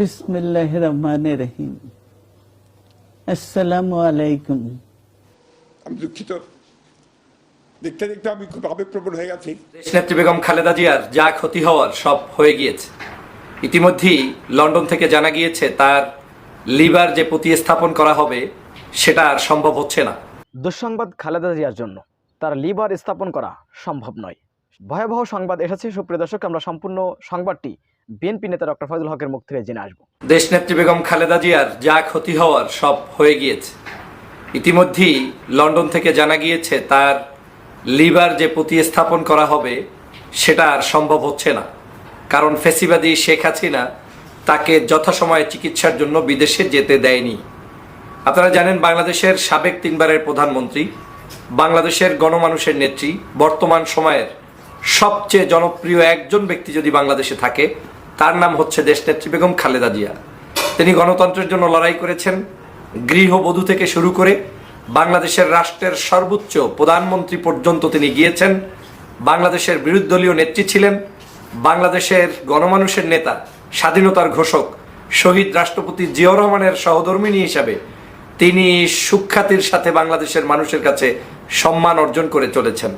বিসমিল্লাহ রহমান রহিম আসসালামু আলাইকুম। আমি দুঃখিত। দেখতে দেখতে আমি খুব আবেগপ্রবণ হয়ে গেছি। দেশনেত্রী বেগম খালেদা জিয়ার যা ক্ষতি হওয়ার সব হয়ে গিয়েছে। ইতিমধ্যেই লন্ডন থেকে জানা গিয়েছে তার লিভার যে প্রতিস্থাপন করা হবে সেটা আর সম্ভব হচ্ছে না। দুঃসংবাদ খালেদা জিয়ার জন্য। তার লিভার স্থাপন করা সম্ভব নয়। ভয়াবহ সংবাদ এসেছে সুপ্রিয় দর্শক আমরা সম্পূর্ণ সংবাদটি বিএনপি নেতা ডক্টর ফজল হকের মুখ থেকে জেনে আসব। দেশনেত্রী বেগম খালেদা জিয়ার যা ক্ষতি হওয়ার সব হয়ে গিয়েছে। ইতিমধ্যেই লন্ডন থেকে জানা গিয়েছে, তার লিভার যে প্রতিস্থাপন করা হবে, সেটা আর সম্ভব হচ্ছে না। কারণ ফেসিবাদী শেখ হাসিনা তাকে যথাসময়ে চিকিৎসার জন্য বিদেশে যেতে দেয়নি। আপনারা জানেন, বাংলাদেশের সাবেক তিনবারের প্রধানমন্ত্রী, বাংলাদেশের গণমানুষের নেত্রী, বর্তমান সময়ের সবচেয়ে জনপ্রিয় একজন ব্যক্তি যদি বাংলাদেশে থাকে, তার নাম হচ্ছে দেশনেত্রী বেগম খালেদা জিয়া। তিনি গণতন্ত্রের জন্য লড়াই করেছেন, গৃহবধূ থেকে শুরু করে বাংলাদেশের রাষ্ট্রের সর্বোচ্চ প্রধানমন্ত্রী পর্যন্ত তিনি গিয়েছেন। বাংলাদেশের বিরোধীদলীয় নেত্রী ছিলেন, বাংলাদেশের গণমানুষের নেতা, স্বাধীনতার ঘোষক, শহীদ রাষ্ট্রপতি জিয়াউর রহমানের সহধর্মিনী হিসাবে তিনি সুখ্যাতির সাথে বাংলাদেশের মানুষের কাছে সম্মান অর্জন করে চলেছেন।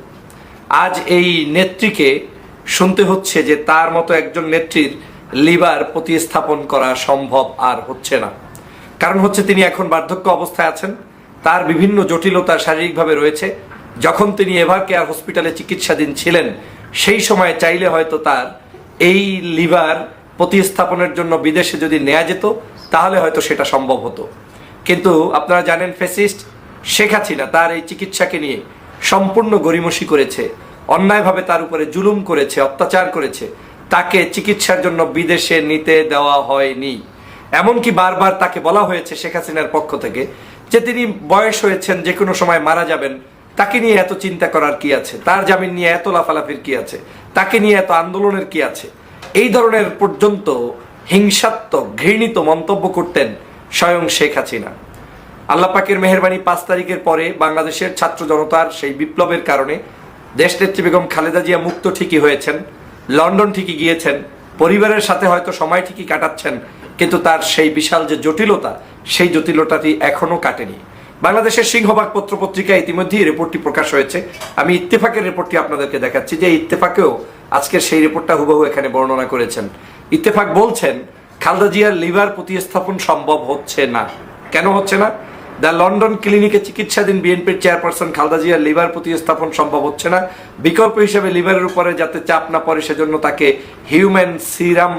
আজ এই নেত্রীকে শুনতে হচ্ছে যে তার মতো একজন নেত্রীর লিভার প্রতিস্থাপন করা সম্ভব আর হচ্ছে না। কারণ হচ্ছে তিনি এখন বার্ধক্য অবস্থায় আছেন, তার বিভিন্ন জটিলতা শারীরিকভাবে রয়েছে। যখন তিনি এভার কেয়ার হসপিটালে চিকিৎসাধীন ছিলেন, সেই সময় চাইলে হয়তো তার এই লিভার প্রতিস্থাপনের জন্য বিদেশে যদি নেওয়া যেত, তাহলে হয়তো সেটা সম্ভব হতো। কিন্তু আপনারা জানেন ফেসিস্ট শেখ হাসিনা তার এই চিকিৎসাকে নিয়ে সম্পূর্ণ গরিমসি করেছে, অন্যায়ভাবে তার উপরে জুলুম করেছে, অত্যাচার করেছে। তাকে চিকিৎসার জন্য বিদেশে নিতে দেওয়া হয়নি। এমনকি বারবার তাকে বলা হয়েছে শেখ হাসিনার পক্ষ থেকে যে তিনি বয়স হয়েছেন, যে কোনো সময় মারা যাবেন। তাকে নিয়ে এত চিন্তা করার কি আছে? তার জামিন নিয়ে এত লাফালাফির কি আছে? তাকে নিয়ে এত আন্দোলনের কি আছে? এই ধরনের পর্যন্ত হিংসাত্মক, ঘৃণিত মন্তব্য করতেন স্বয়ং শেখ হাসিনা। আল্লাহ পাকের মেহরবানি পাঁচ তারিখের পরে বাংলাদেশের ছাত্র জনতার সেই বিপ্লবের কারণে দেশ দেশনেত্রী বেগম খালেদা জিয়া মুক্ত ঠিকই হয়েছেন, লন্ডন ঠিকই গিয়েছেন, পরিবারের সাথে হয়তো সময় ঠিকই কাটাচ্ছেন, কিন্তু তার সেই বিশাল যে জটিলতা, সেই জটিলতাটি এখনও কাটেনি। বাংলাদেশের সিংহবাগ পত্র পত্রিকায় ইতিমধ্যেই রিপোর্টটি প্রকাশ হয়েছে। আমি ইত্তেফাকের রিপোর্টটি আপনাদেরকে দেখাচ্ছি যে ইত্তেফাকেও আজকের সেই রিপোর্টটা হুবহু এখানে বর্ণনা করেছেন। ইত্তেফাক বলছেন, খালেদা জিয়ার লিভার প্রতিস্থাপন সম্ভব হচ্ছে না। কেন হচ্ছে না? দ্য লন্ডন ক্লিনিকে চিকিৎসাধীন বিএনপির চেয়ারপারসন খালদা জিয়ার লিভার প্রতিস্থাপন সম্ভব হচ্ছে না। বিকল্প হিসেবে লিভারের উপরে যাতে চাপ না পড়ে, সেজন্য তাকে হিউম্যান সিরাম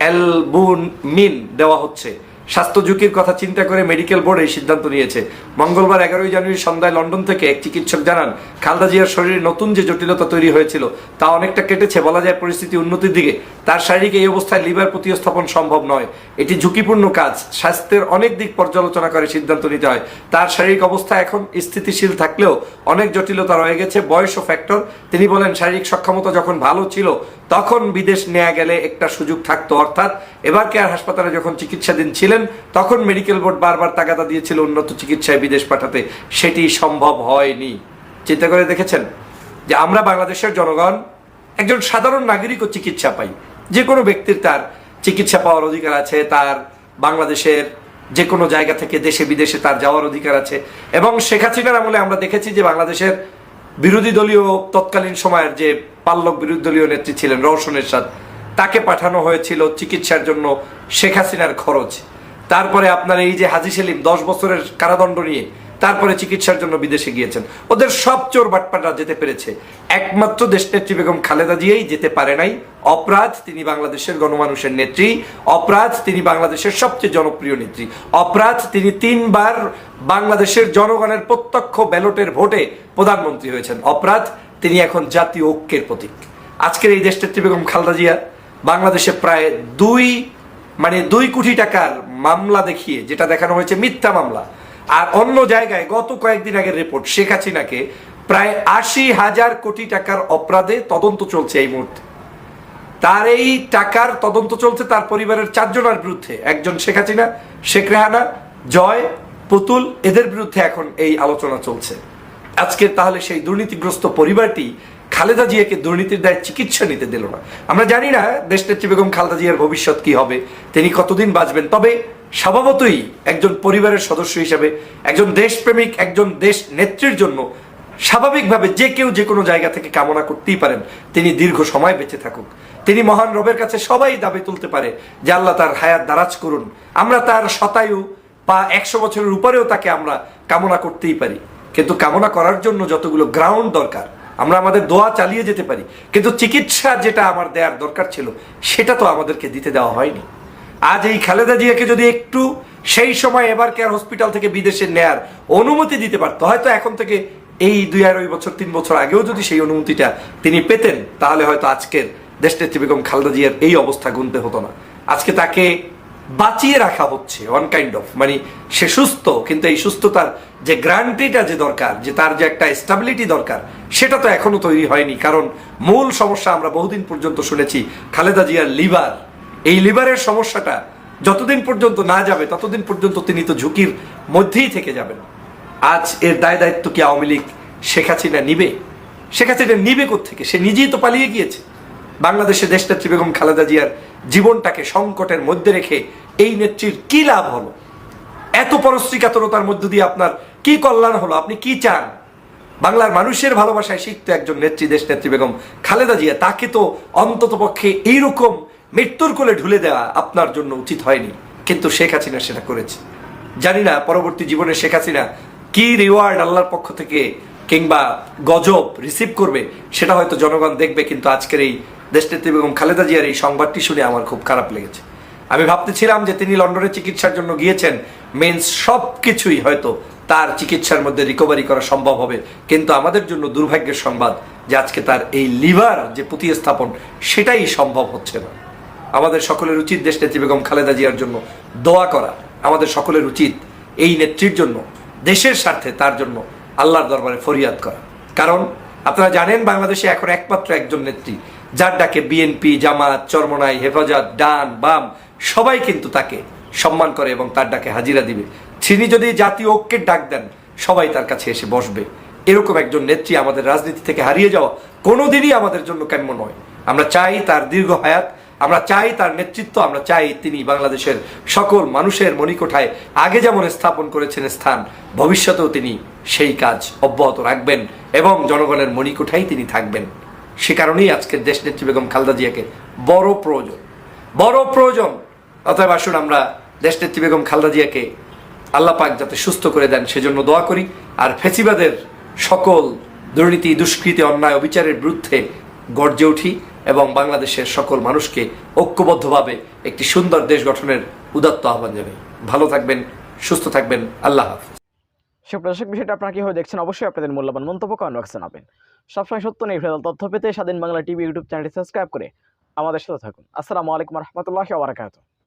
অ্যালবুমিন দেওয়া হচ্ছে। স্বাস্থ্য ঝুঁকির কথা চিন্তা করে মেডিকেল বোর্ড এই সিদ্ধান্ত নিয়েছে। মঙ্গলবার এগারোই জানুয়ারি সন্ধ্যায় লন্ডন থেকে এক চিকিৎসক জানান, খালদা জিয়ার শরীরে নতুন যে জটিলতা তৈরি হয়েছিল, তা অনেকটা কেটেছে, বলা যায় পরিস্থিতি উন্নতির দিকে। তার শারীরিক এই অবস্থায় লিভার প্রতিস্থাপন সম্ভব নয়। এটি ঝুঁকিপূর্ণ কাজ, স্বাস্থ্যের অনেক দিক পর্যালোচনা করে সিদ্ধান্ত নিতে হয়। তার শারীরিক অবস্থা এখন স্থিতিশীল থাকলেও অনেক জটিলতা রয়ে গেছে, বয়স ও ফ্যাক্টর তিনি বলেন, শারীরিক সক্ষমতা যখন ভালো ছিল, তখন বিদেশ নেওয়া গেলে একটা সুযোগ থাকতো। অর্থাৎ এবার কেয়ার হাসপাতালে যখন চিকিৎসাধীন ছিলেন তখন মেডিকেল বোর্ড বারবার তাগাদা দিয়েছিল উন্নত চিকিৎসায় বিদেশ পাঠাতে। সেটি সম্ভব হয়নি। চিন্তা করে দেখেছেন যে আমরা বাংলাদেশের জনগণ, একজন সাধারণ নাগরিকও চিকিৎসা পাই। যে কোনো ব্যক্তির তার চিকিৎসা পাওয়ার অধিকার আছে, তার বাংলাদেশের যে কোনো জায়গা থেকে দেশে বিদেশে তার যাওয়ার অধিকার আছে। এবং শেখ হাসিনার আমলে আমরা দেখেছি যে বাংলাদেশের বিরোধী দলীয় তৎকালীন সময়ের যে পাল্লক বিরোধী দলীয় নেত্রী ছিলেন রওশন এরশাদ তাকে পাঠানো হয়েছিল চিকিৎসার জন্য শেখ হাসিনার খরচ। তারপরে আপনার এই যে হাজি সেলিম, দশ বছরের কারাদণ্ড নিয়ে তারপরে চিকিৎসার জন্য বিদেশে গিয়েছেন। ওদের সব চোর বাটপাটা যেতে পেরেছে। একমাত্র দেশনেত্রী বেগম খালেদা জিয়াই যেতে পারে নাই। অপরাধ, তিনি বাংলাদেশের গণমানুষের নেত্রী। অপরাধ, তিনি বাংলাদেশের সবচেয়ে জনপ্রিয় নেত্রী। অপরাধ, তিনি তিনবার বাংলাদেশের জনগণের প্রত্যক্ষ ব্যালটের ভোটে প্রধানমন্ত্রী হয়েছেন। অপরাধ, তিনি এখন জাতীয় ঐক্যের প্রতীক। আজকের এই দেশনেত্রী বেগম খালেদা জিয়া বাংলাদেশে প্রায় দুই মানে দুই কোটি টাকার মামলা দেখিয়ে, যেটা দেখানো হয়েছে মিথ্যা মামলা। আর অন্য জায়গায় গত কয়েকদিন আগের রিপোর্ট শেখ হাসিনাকে প্রায় আশি হাজার কোটি টাকার অপরাধে তদন্ত চলছে এই মুহূর্তে। তার এই টাকার তদন্ত চলছে তার পরিবারের চারজনের বিরুদ্ধে। একজন শেখ হাসিনা, শেখ রেহানা, জয়, পুতুল, এদের বিরুদ্ধে এখন এই আলোচনা চলছে। আজকে তাহলে সেই দুর্নীতিগ্রস্ত পরিবারটি খালেদা জিয়াকে দুর্নীতির দায়ে চিকিৎসা নিতে দিল না। আমরা জানি না দেশনেত্রী বেগম খালেদা জিয়ার ভবিষ্যৎ কি হবে, তিনি কতদিন বাঁচবেন। তবে স্বভাবতই একজন পরিবারের সদস্য হিসেবে, একজন দেশপ্রেমিক, একজন দেশ নেত্রীর জন্য স্বাভাবিকভাবে যে কেউ যে কোনো জায়গা থেকে কামনা করতেই পারেন, তিনি দীর্ঘ সময় বেঁচে থাকুক। তিনি মহান রবের কাছে সবাই দাবি তুলতে পারে যে আল্লাহ তার হায়াত দারাজ করুন। আমরা তার শতায়ু বা একশো বছরের উপরেও তাকে আমরা কামনা করতেই পারি। কিন্তু কামনা করার জন্য যতগুলো গ্রাউন্ড দরকার আমরা আমাদের দোয়া চালিয়ে যেতে পারি। কিন্তু চিকিৎসা যেটা আমার দেওয়ার দরকার ছিল, সেটা তো আমাদেরকে দিতে দেওয়া হয়নি। আজ এই খালেদা জিয়াকে যদি একটু সেই সময় এবার কেয়ার হসপিটাল থেকে বিদেশে নেয়ার অনুমতি দিতে পারতো, হয়তো এখন থেকে এই দুই আড়াই বছর, তিন বছর আগেও যদি সেই অনুমতিটা তিনি পেতেন, তাহলে হয়তো আজকের দেশনেত্রী বেগম খালেদা জিয়ার এই অবস্থা গুনতে হতো না। আজকে তাকে বাঁচিয়ে রাখা হচ্ছে ওয়ান কাইন্ড অফ মানে সে সুস্থ, কিন্তু এই সুস্থতার যে গ্রান্টিটা যে দরকার, যে তার যে একটা স্টাবিলিটি দরকার, সেটা তো এখনও তৈরি হয়নি। কারণ মূল সমস্যা আমরা বহুদিন পর্যন্ত শুনেছি, খালেদা জিয়ার লিভার। এই লিভারের সমস্যাটা যতদিন পর্যন্ত না যাবে, ততদিন পর্যন্ত তিনি তো ঝুঁকির মধ্যেই থেকে যাবেন। আজ এর দায় দায়িত্ব কি আওয়ামী লীগ শেখ হাসিনা নিবে? শেখ হাসিনা নিবে থেকে সে নিজেই তো পালিয়ে গিয়েছে। বাংলাদেশে দেশনেত্রী বেগম খালেদা জিয়ার জীবনটাকে সংকটের মধ্যে রেখে এই নেত্রীর কি লাভ হলো? এত পরশ্রীকাতরতার মধ্য দিয়ে আপনার কি কল্যাণ হলো? আপনি কি চান? বাংলার মানুষের ভালোবাসায় শিখতো একজন নেত্রী দেশ নেত্রী বেগম খালেদা জিয়া, তাকে তো অন্তত পক্ষে এইরকম মৃত্যুর কোলে ঢুলে দেওয়া আপনার জন্য উচিত হয়নি। কিন্তু শেখ হাসিনা সেটা করেছে। জানি না পরবর্তী জীবনে শেখ হাসিনা কি রিওয়ার্ড আল্লাহর পক্ষ থেকে কিংবা গজব রিসিভ করবে, সেটা হয়তো জনগণ দেখবে, কিন্তু আজকের এই দেশনেত্রী বেগম খালেদা জিয়ার এই সংবাদটি শুনে আমার খুব খারাপ লেগেছে। আমি ভাবতেছিলাম যে তিনি লন্ডনে চিকিৎসার জন্য গিয়েছেন মেন্স সব কিছুই হয়তো তার চিকিৎসার মধ্যে রিকভারি করা সম্ভব হবে। কিন্তু আমাদের জন্য দুর্ভাগ্যের সংবাদ যে আজকে তার এই লিভার যে প্রতিস্থাপন, সেটাই সম্ভব হচ্ছে না। আমাদের সকলের উচিত দেশ নেত্রী বেগম খালেদা জিয়ার জন্য দোয়া করা। আমাদের সকলের উচিত এই নেত্রীর জন্য, দেশের স্বার্থে তার জন্য আল্লাহর দরবারে ফরিয়াদ করা। কারণ আপনারা জানেন, বাংলাদেশে এখন একমাত্র একজন নেত্রী যার ডাকে বিএনপি জামাত, চরমনাই, হেফাজত, ডান, বাম, সবাই কিন্তু তাকে সম্মান করে এবং তার ডাকে হাজিরা দিবে। তিনি যদি জাতীয় ঐক্যের ডাক দেন, সবাই তার কাছে এসে বসবে। এরকম একজন নেত্রী আমাদের রাজনীতি থেকে হারিয়ে যাওয়া কোনোদিনই আমাদের জন্য কাম্য নয়। আমরা চাই তার দীর্ঘ হায়াত, আমরা চাই তার নেতৃত্ব, আমরা চাই তিনি বাংলাদেশের সকল মানুষের মণিকোঠায় আগে যেমন স্থাপন করেছেন স্থান, ভবিষ্যতেও তিনি সেই কাজ অব্যাহত রাখবেন এবং জনগণের মণিকোঠায় তিনি থাকবেন। সে কারণেই আজকে দেশ নেত্রী বেগম খালেদা জিয়াকে বড় প্রয়োজন। বড় প্রয়োজন। অতএব আসুন আমরা দেশ নেত্রী বেগম খালেদা জিয়াকে আল্লাহ পাক যাতে সুস্থ করে দেন সেজন্য দোয়া করি। আর ফেসিবাদের সকল দুর্নীতি, দুষ্কৃতি, অন্যায়, অবিচারের বিরুদ্ধে গর্জে উঠি এবং বাংলাদেশের সকল মানুষকে ঐক্যবদ্ধভাবে একটি সুন্দর দেশ গঠনের উদাত্ত আহ্বান জানাই। ভালো থাকবেন, সুস্থ থাকবেন। আল্লাহ হাফিজ। সুপ্রদর্শক বিষয়টা আপনারা কীভাবে দেখছেন অবশ্যই আপনাদের মূল্যবান মন্তব্য কমেন্ট বক্সে জানাবেন। সবসময় সত্য নির্ভেজাল তথ্য পেতে স্বাধীন বাংলা টিভি ইউটিউব চ্যানেলটি সাবস্ক্রাইব করে আমাদের সাথে থাকুন। আসসালামু আলাইকুম রহমতুল্লাহ বারাকাতুহ।